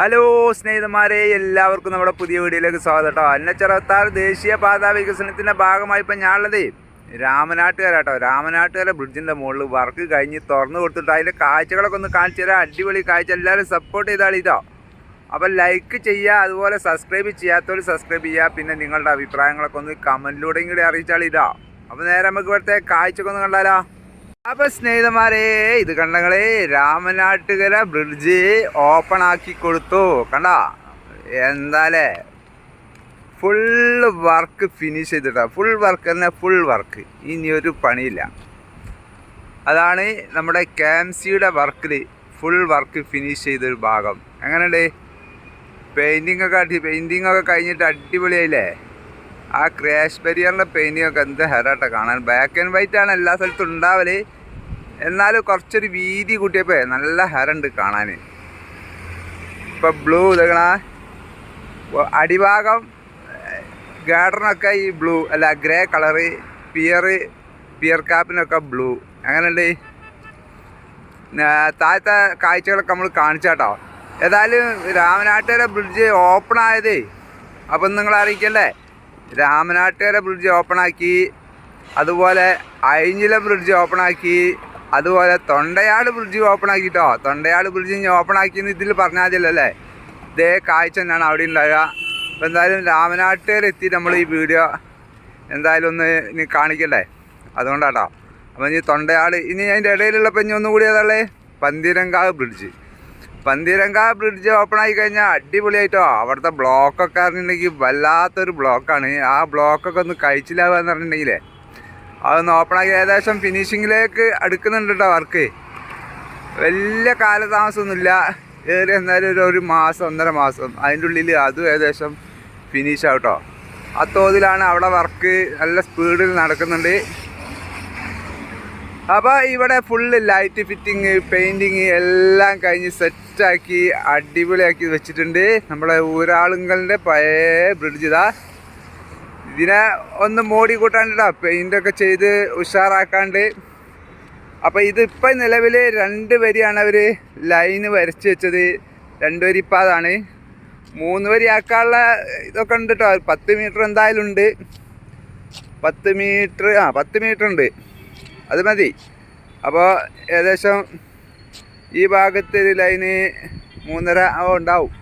Hello സ്നേഹിതന്മാരെ എല്ലാവർക്കും നമ്മുടെ പുതിയ വീഡിയോയിലേക്ക് സ്വാഗതം കേട്ടോ അന്നച്ചറത്താർ ദേശീയ പാതാ വികസനത്തിന്റെ ഭാഗമായി ഇപ്പം ഞാനുള്ളത് രാമനാട്ടുകര കേട്ടോ രാമനാട്ടുകര ബ്രിഡ്ജിന്റെ മുകളിൽ വർക്ക് കഴിഞ്ഞ് തുറന്നു കൊടുത്തിട്ട് അതിന്റെ കാഴ്ചകളൊക്കെ ഒന്ന് കാണിച്ചു തരാം. അടിപൊളി കാഴ്ച. എല്ലാവരും സപ്പോർട്ട് ചെയ്താളി കേട്ടോ അപ്പം ലൈക്ക് ചെയ്യുക അതുപോലെ സബ്സ്ക്രൈബ് ചെയ്യാത്തവർ സബ്സ്ക്രൈബ് ചെയ്യുക. പിന്നെ നിങ്ങളുടെ അഭിപ്രായങ്ങളൊക്കെ ഒന്ന് കമന്റിലൂടെയും കൂടി അറിയിച്ചാൽ ഇതാ. അപ്പോൾ നേരെ നമുക്ക് ഇവിടുത്തെ കാഴ്ചയൊക്കെ ഒന്ന് കണ്ടാലോ. അപ്പൊ സ്നേഹിതന്മാരെ ഇത് കണ്ടങ്ങളെ രാമനാട്ടുകര ബ്രിഡ്ജ് ഓപ്പൺ ആക്കി കൊടുത്തു. കണ്ട? എന്താലേ? ഫുള്ള് വർക്ക് ഫിനിഷ് ചെയ്തിട്ടാ. ഫുൾ വർക്ക് തന്നെ ഫുൾ വർക്ക് ഇനി ഒരു പണിയില്ല. അതാണ് നമ്മുടെ ക്യാംസിയുടെ വർക്കിൽ ഫുൾ വർക്ക് ഫിനിഷ് ചെയ്തൊരു ഭാഗം. എങ്ങനെയുണ്ട്? പെയിന്റിങ് ഒക്കെ പെയിന്റിങ് ഒക്കെ കഴിഞ്ഞിട്ട് അടിപൊളിയായില്ലേ? ആ ക്രാഷ് ബരിയറിന്റെ പെയിന്റിങ് ഒക്കെ എന്ത് ഹെറാട്ടോ കാണാൻ. ബ്ലാക്ക് ആൻഡ് വൈറ്റ് ആണ് എല്ലാ സ്ഥലത്തും ഉണ്ടാവൽ. എന്നാലും കുറച്ചൊരു വീതി കൂട്ടിയപ്പോൾ നല്ല ഹെറുണ്ട് കാണാൻ ഇപ്പം ബ്ലൂ ഇതാണ് അടിഭാഗം ഗാർഡനൊക്കെ ഈ ബ്ലൂ അല്ല ഗ്രേ കളറ് പിയർ പിയർ കാപ്പിനൊക്കെ ബ്ലൂ അങ്ങനെയുണ്ട് താഴത്തെ കാഴ്ചകളൊക്കെ നമ്മൾ കാണിച്ചാട്ടോ. ഏതായാലും രാമനാട്ടുകര ബ്രിഡ്ജ് ഓപ്പൺ ആയതേ. അപ്പം നിങ്ങൾ അറിയിക്കല്ലേ രാമനാട്ടുകര ബ്രിഡ്ജ് ഓപ്പൺ ആക്കി അതുപോലെ അഴിഞ്ഞില ബ്രിഡ്ജ് ഓപ്പൺ ആക്കി അതുപോലെ തൊണ്ടയാട് ബ്രിഡ്ജ് ഓപ്പൺ ആക്കിട്ടോ. തൊണ്ടയാട് ബ്രിഡ്ജ് ഇനി ഓപ്പൺ ആക്കിയെന്ന് ഇതിൽ പറഞ്ഞാൽ മതിയല്ലേ ഇതേ കാഴ്ച തന്നെയാണ് അവിടെ ഉണ്ടാകുക അപ്പോൾ എന്തായാലും രാമനാട്ടുകര എത്തി നമ്മൾ ഈ വീഡിയോ എന്തായാലും ഒന്ന് ഇനി കാണിക്കണ്ടേ? അതുകൊണ്ടാട്ടോ. അപ്പം ഇനി തൊണ്ടയാട് ഇനി അതിന്റെ ഇടയിലുള്ളപ്പോൾ ഇനി ഒന്നും കൂടി ഏതാളേ Pantheerankavu bridge Pantheerankavu bridge open ആയി കഴിഞ്ഞാൽ അടിപൊളിയായിട്ടോ. അവിടുത്തെ ബ്ലോക്കൊക്കെ അറിഞ്ഞിട്ടുണ്ടെങ്കിൽ വല്ലാത്തൊരു ബ്ലോക്കാണ് ആ ബ്ലോക്കൊക്കെ ഒന്ന് കഴിച്ചില്ലാവുക എന്ന് പറഞ്ഞിട്ടുണ്ടെങ്കിലേ അതൊന്ന് ഓപ്പൺ ആക്കി ഏകദേശം ഫിനിഷിങ്ങിലേക്ക് അടുക്കുന്നുണ്ട് കേട്ടോ വർക്ക് വലിയ കാലതാമസമൊന്നുമില്ല. ഏറി എന്തായാലും ഒരു ഒരു മാസം ഒന്നര മാസം. അതിന്റെ ഉള്ളിൽ അതും ഏകദേശം ഫിനിഷ് ആവട്ടോ ആ തോതിലാണ് അവിടെ വർക്ക് നല്ല സ്പീഡിൽ നടക്കുന്നുണ്ട്. അപ്പോൾ ഇവിടെ ഫുള്ള് ലൈറ്റ് ഫിറ്റിങ് പെയിന്റിങ് എല്ലാം കഴിഞ്ഞ് സെറ്റാക്കി അടിപൊളിയാക്കി വെച്ചിട്ടുണ്ട്. നമ്മുടെ ഊരാളുങ്കലിന്റെ പഴയ ബ്രിഡ്ജ് ഇതാ. ഇതിനെ ഒന്ന് മോടി കൂട്ടാണ്ടിടാ പെയിന്റൊക്കെ ചെയ്ത് ഉഷാറാക്കാണ്ട്. അപ്പോൾ ഇതിപ്പോൾ നിലവിൽ രണ്ട് വരിയാണ് അവർ ലൈന് വരച്ച് വെച്ചത്. രണ്ട് വരി ഇപ്പം അതാണ്. മൂന്ന് വരി ആക്കാനുള്ള ഇതൊക്കെ ഉണ്ട് കേട്ടോ പത്ത് മീറ്റർ എന്തായാലും ഉണ്ട്. പത്ത് മീറ്റർ ആ പത്ത് മീറ്റർ ഉണ്ട്. അത് മതി. അപ്പോൾ ഏകദേശം ഈ ഭാഗത്ത് ഒരു ലൈന് മൂന്നര ഉണ്ടാവും.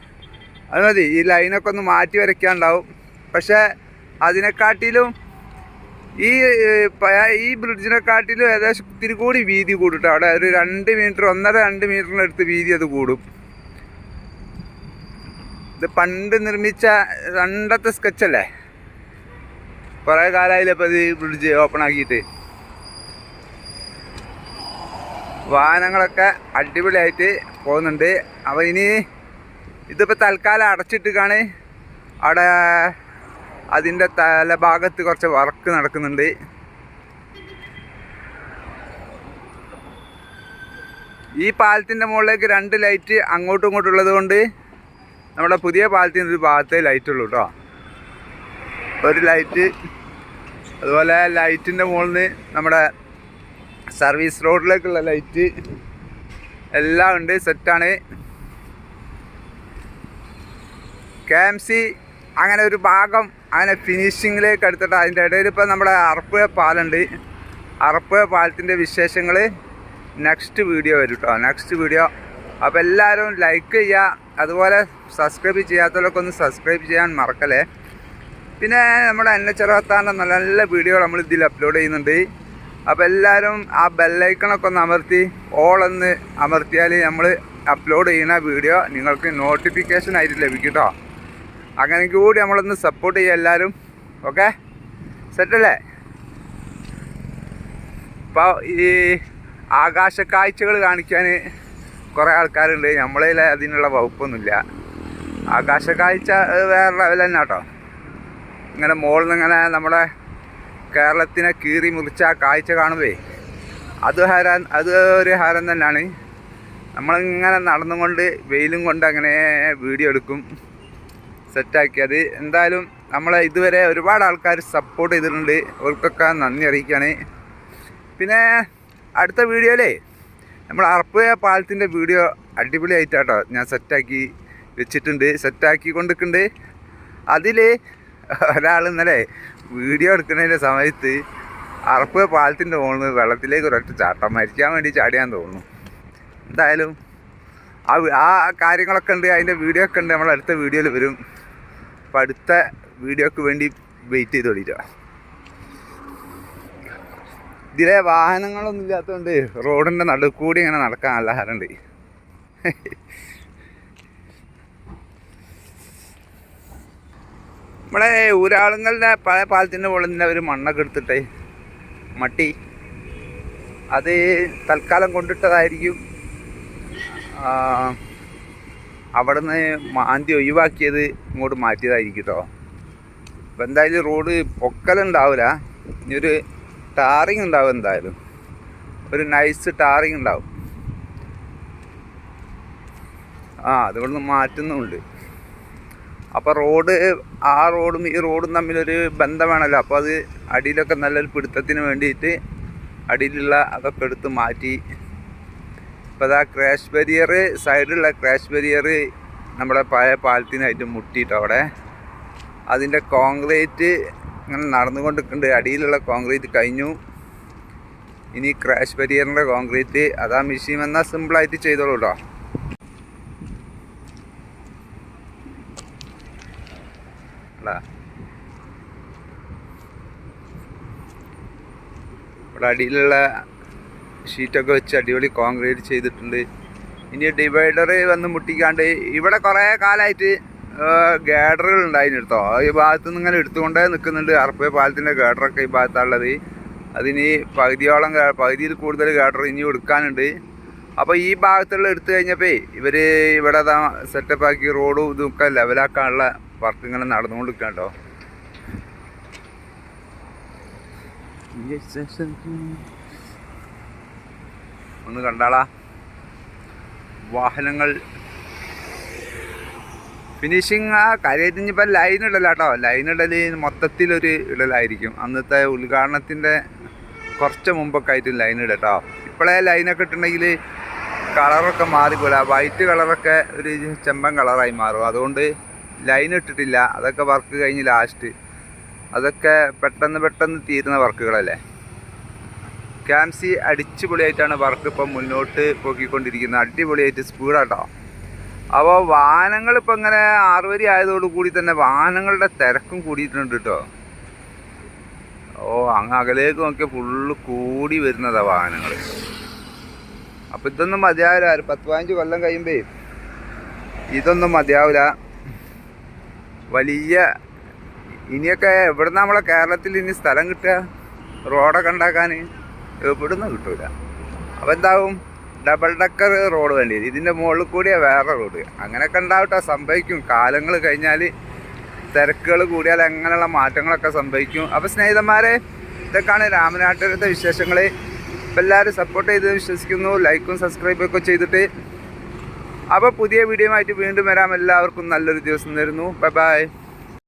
അത് മതി. ഈ ലൈനൊക്കെ ഒന്ന് മാറ്റി വരയ്ക്കാനുണ്ടാവും. പക്ഷേ അതിനെക്കാട്ടിലും ഈ ഈ ബ്രിഡ്ജിനെക്കാട്ടിലും ഏകദേശം ഇത്തിരി കൂടി വീതി കൂടും. അവിടെ ഒരു രണ്ട് മീറ്റർ ഒന്നര രണ്ട് മീറ്ററിന്റെ അടുത്ത് വീതി അത് കൂടും. ഇത് പണ്ട് നിർമ്മിച്ച രണ്ടത്തെ സ്കെച്ചല്ലേ കുറേ കാലമായില്ലേ ഇപ്പോൾ ഇത് ബ്രിഡ്ജ് ഓപ്പൺ ആക്കിയിട്ട്. വാഹനങ്ങളൊക്കെ അടിപൊളിയായിട്ട് പോകുന്നുണ്ട്. അപ്പോൾ ഇനി ഇതിപ്പോൾ തൽക്കാലം അടച്ചിട്ടിക്കാണ് അവിടെ അതിന്റെ തലഭാഗത്ത് കുറച്ച് വർക്ക് നടക്കുന്നുണ്ട്. ഈ പാലത്തിന്റെ മുകളിലേക്ക് രണ്ട് ലൈറ്റ് അങ്ങോട്ടും ഇങ്ങോട്ടും ഉള്ളത് കൊണ്ട് നമ്മുടെ പുതിയ പാലത്തിന്റെ ഒരു ഭാഗത്തേ ലൈറ്റ് ഉള്ളൂ കേട്ടോ ഒരു ലൈറ്റ് അതുപോലെ ലൈറ്റിന്റെ മുകളിൽ നമ്മുടെ സർവീസ് റോഡിലേക്കുള്ള ലൈറ്റ് എല്ലാം ഉണ്ട് സെറ്റാണ് കെ എം സി അങ്ങനെ ഒരു ഭാഗം അങ്ങനെ ഫിനിഷിങ്ങിലേക്ക് എടുത്തിട്ട് അതിന്റെ ഇടയിൽ ഇപ്പോൾ നമ്മുടെ അറപ്പുഴ പാലുണ്ട് അറപ്പുഴ പാലത്തിന്റെ വിശേഷങ്ങൾ നെക്സ്റ്റ് വീഡിയോ വരും കേട്ടോ നെക്സ്റ്റ് വീഡിയോ അപ്പോൾ എല്ലാവരും ലൈക്ക് ചെയ്യുക. അതുപോലെ സബ്സ്ക്രൈബ് ചെയ്യാത്തവരൊക്കെ ഒന്ന് സബ്സ്ക്രൈബ് ചെയ്യാൻ മറക്കല്ലേ. പിന്നെ നമ്മുടെ എൻ എച്ച് അറുപത്താറിന്റെ നല്ല നല്ല വീഡിയോ നമ്മൾ ഇതിൽ അപ്ലോഡ് ചെയ്യുന്നുണ്ട്. അപ്പോൾ എല്ലാവരും ആ ബെല്ലൈക്കണൊക്കെ ഒന്ന് അമർത്തി ഓൾ ഒന്ന് അമർത്തിയാൽ നമ്മൾ അപ്ലോഡ് ചെയ്യുന്ന വീഡിയോ നിങ്ങൾക്ക് നോട്ടിഫിക്കേഷൻ ആയിട്ട് ലഭിക്കും കേട്ടോ അങ്ങനെ കൂടി നമ്മളൊന്ന് സപ്പോർട്ട് ചെയ്യുക എല്ലാവരും ഓക്കെ സെറ്റല്ലേ ഇപ്പോൾ ഈ ആകാശ കാഴ്ചകൾ കാണിക്കാൻ കുറേ ആൾക്കാരുണ്ട്. നമ്മളതിൽ അതിനുള്ള വകുപ്പൊന്നുമില്ല. ആകാശ കാഴ്ച വേറെ ലെവൽ തന്നെ കേട്ടോ ഇങ്ങനെ മുകളിൽ നിന്ന് ഇങ്ങനെ നമ്മുടെ കേരളത്തിനെ കീറി മുറിച്ച ആ കാഴ്ച കാണുവേ. അത് ഹരം അത് ഒരു ഹരം തന്നെയാണ്. നമ്മളിങ്ങനെ നടന്നുകൊണ്ട് വെയിലും കൊണ്ട് അങ്ങനെ വീഡിയോ എടുക്കും. സെറ്റാക്കി അത് എന്തായാലും നമ്മളെ ഇതുവരെ ഒരുപാട് ആൾക്കാർ സപ്പോർട്ട് ചെയ്തിട്ടുണ്ട്. അവർക്കൊക്കെ നന്ദി അറിയിക്കുകയാണ്. പിന്നെ അടുത്ത വീഡിയോയിലേ നമ്മൾ അറപ്പുയ പാലത്തിന്റെ വീഡിയോ അടിപൊളിയായിട്ടാട്ടോ ഞാൻ സെറ്റാക്കി വെച്ചിട്ടുണ്ട്. സെറ്റാക്കി കൊണ്ടിട്ടുണ്ട് അതിൽ ഒരാൾ ഇന്നലെ വീഡിയോ എടുക്കുന്നതിന്റെ സമയത്ത് അറപ്പ് പാലത്തിന്റെ മുകളിൽ വെള്ളത്തിലേക്ക് ഒരൊറ്റ ചാട്ടം മരിക്കാൻ വേണ്ടി ചാടിയാൻ തോന്നുന്നു. എന്തായാലും ആ ആ കാര്യങ്ങളൊക്കെ ഉണ്ട് അതിന്റെ വീഡിയോ ഒക്കെ ഉണ്ട്. നമ്മൾ അടുത്ത വീഡിയോയിൽ വരും. അപ്പം അടുത്ത വീഡിയോക്ക് വേണ്ടി വെയിറ്റ് ചെയ്ത് ഓടിയിട്ടോ ഇതിലെ വാഹനങ്ങളൊന്നും ഇല്ലാത്തതുകൊണ്ട് റോഡിന്റെ നടുക്കൂടി ഇങ്ങനെ നടക്കാൻ നല്ല ഹരണ്ട് നമ്മളെ ഊരാളുങ്ങളുടെ പഴയ പാലത്തിന്റെ മുകളിൽ നിന്ന് ഒരു മണ്ണൊക്കെ എടുത്തിട്ടേ മട്ടി. അത് തൽക്കാലം കൊണ്ടിട്ടതായിരിക്കും. അവിടുന്ന് മാന്തി ഒഴിവാക്കിയത് ഇങ്ങോട്ട് മാറ്റിയതായിരിക്കും കേട്ടോ അപ്പം എന്തായാലും റോഡ് പൊക്കലുണ്ടാവില്ല ഒരു ടാറിങ് ഉണ്ടാവും എന്തായാലും. ഒരു നൈസ് ടാറിങ് ഉണ്ടാവും. ആ അതുകൊണ്ട് മാറ്റുന്നുമുണ്ട് അപ്പോൾ റോഡ് ആ റോഡും ഈ റോഡും തമ്മിലൊരു ബന്ധമാണല്ലോ. അപ്പോൾ അത് അടിയിലൊക്കെ നല്ലൊരു പിടുത്തത്തിന് വേണ്ടിയിട്ട് അടിയിലുള്ള അതൊക്കെ എടുത്ത് മാറ്റി. ഇപ്പോൾ അതാ ക്രാഷ് ബരിയർ സൈഡിലുള്ള ക്രാഷ് ബരിയർ നമ്മുടെ പഴയ പാലത്തിനായിട്ട് മുട്ടിയിട്ട് അവിടെ. അതിന്റെ കോൺക്രീറ്റ് ഇങ്ങനെ നടന്നുകൊണ്ടിരിക്കുന്നുണ്ട്. അടിയിലുള്ള കോൺക്രീറ്റ് കഴിഞ്ഞു. ഇനി ക്രാഷ് ബരിയറിന്റെ കോൺക്രീറ്റ്. അതാ മെഷീൻ വന്നാൽ സിമ്പിളായിട്ട് ചെയ്തോളൂ കേട്ടോ അല്ല ഇവിടെ അടിയിലുള്ള ഷീറ്റൊക്കെ വെച്ച് അടിപൊളി കോൺക്രീറ്റ് ചെയ്തിട്ടുണ്ട്. ഇനി ഡിവൈഡർ വന്ന് മുട്ടിക്കാണ്ട് ഇവിടെ കുറേ കാലമായിട്ട് ഗേഡറുകൾ ഉണ്ടായിരുന്നു കേട്ടോ ഈ ഭാഗത്ത് നിന്ന് ഇങ്ങനെ എടുത്തുകൊണ്ടേ നിൽക്കുന്നുണ്ട് അറപ്പേ പാലത്തിന്റെ ഗേഡറൊക്കെ ഈ ഭാഗത്താണുള്ളത്. അതിന് പകുതിയോളം പകുതിയിൽ കൂടുതൽ ഗേഡർ ഇനി എടുക്കാനുണ്ട്. അപ്പോൾ ഈ ഭാഗത്തുള്ള എടുത്തു കഴിഞ്ഞപ്പോൾ ഇവർ ഇവിടെ സെറ്റപ്പ് ആക്കി റോഡും ഇതൊക്കെ ലെവലാക്കാനുള്ള വർക്ക് ഇങ്ങനെ നടന്നുകൊണ്ടിരിക്കുക കേട്ടോ ഒന്ന് കണ്ടാളാ. വാഹനങ്ങൾ. ഫിനിഷിങ് ആ കാര്യമായിട്ട് ഇനിയിപ്പോൾ ലൈൻ ഇടല കേട്ടോ ലൈൻ ഇടൽ മൊത്തത്തിലൊരു ഇടലായിരിക്കും. അന്നത്തെ ഉദ്ഘാടനത്തിന്റെ കുറച്ച് മുമ്പൊക്കെ ആയിട്ട് ലൈൻ ഇട കേട്ടോ ഇപ്പോഴേ ലൈനൊക്കെ ഇട്ടുണ്ടെങ്കിൽ കളറൊക്കെ മാറിപ്പോല വൈറ്റ് കളറൊക്കെ ഒരു ചെമ്പൻ കളറായി മാറും. അതുകൊണ്ട് ലൈൻ ഇട്ടിട്ടില്ല. അതൊക്കെ വർക്ക് കഴിഞ്ഞ് ലാസ്റ്റ് അതൊക്കെ പെട്ടെന്ന് പെട്ടെന്ന് തീരുന്ന വർക്കുകളല്ലേ? ക്യാംസി അടിച്ചുപൊളിയായിട്ടാണ് വർക്ക് ഇപ്പം മുന്നോട്ട് പോക്കിക്കൊണ്ടിരിക്കുന്നത്. അടിപൊളിയായിട്ട് സ്പീഡാട്ടോ. അപ്പോൾ വാഹനങ്ങൾ ഇപ്പം ഇങ്ങനെ ആറുവരി ആയതോടു കൂടി തന്നെ വാഹനങ്ങളുടെ തിരക്കും കൂടിയിട്ടുണ്ട് കേട്ടോ ഓ അങ്ങ് അകലേക്ക് നോക്കിയാൽ ഫുള്ള് കൂടി വരുന്നതാണ് വാഹനങ്ങൾ അപ്പം ഇതൊന്നും മതിയാവില്ല. ഒരു പത്ത് പതിനഞ്ച് കൊല്ലം കഴിയുമ്പേ ഇതൊന്നും മതിയാവില്ല. വലിയ ഇനിയൊക്കെ എവിടുന്ന നമ്മളെ കേരളത്തിൽ ഇനി സ്ഥലം കിട്ടുക? റോഡൊക്കെ ഉണ്ടാക്കാൻ എവിടുന്ന് കിട്ടൂല. അപ്പോൾ എന്താവും? ഡബിൾ ഡക്കർ റോഡ് വേണ്ടി വരും. ഇതിന്റെ മുകളിൽ കൂടിയാ വേറെ റോഡ് അങ്ങനെയൊക്കെ ഉണ്ടാവട്ടെ സംഭവിക്കും. കാലങ്ങൾ കഴിഞ്ഞാൽ തിരക്കുകൾ കൂടിയാൽ അങ്ങനെയുള്ള മാറ്റങ്ങളൊക്കെ സംഭവിക്കും. അപ്പോൾ സ്നേഹിതന്മാരെ ഇതൊക്കെയാണ് രാമനാട്ടുകാരുടെ വിശേഷങ്ങൾ ഇപ്പം എല്ലാവരും സപ്പോർട്ട് ചെയ്ത് വിശ്വസിക്കുന്നു. ലൈക്കും സബ്സ്ക്രൈബും ഒക്കെ ചെയ്തിട്ട്. അപ്പോൾ പുതിയ വീഡിയോ ആയിട്ട് വീണ്ടും വരാം. എല്ലാവർക്കും നല്ലൊരു ദിവസം തരുന്നു. Bye bye